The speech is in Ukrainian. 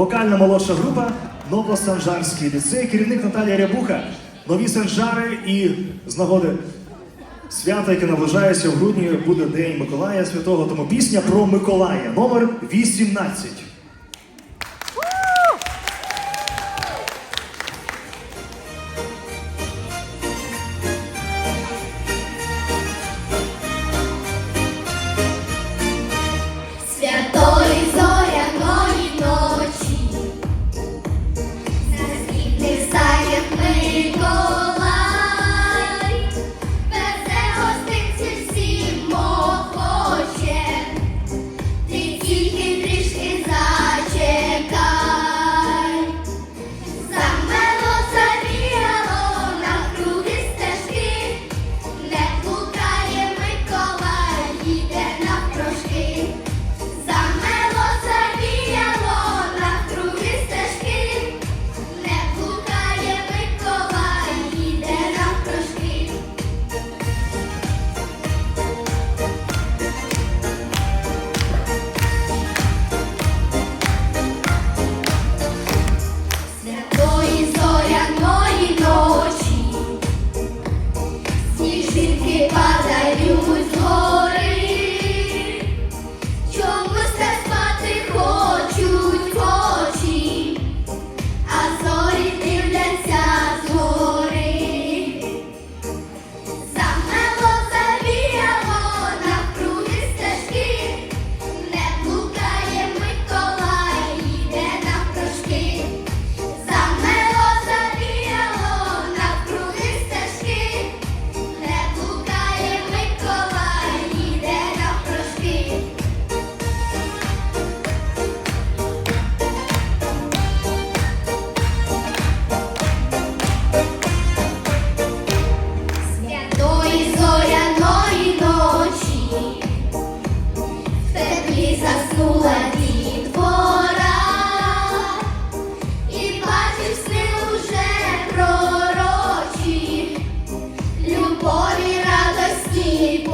Вокальна молодша група Новосанжарський ліцей, керівник Наталія Рябуха. Нові санжари і з нагоди свята, яке наближається в грудні, буде День Миколая Святого. Тому пісня про Миколая номер 18. заснула двора, і бачив сни уже пророчі, любові радості.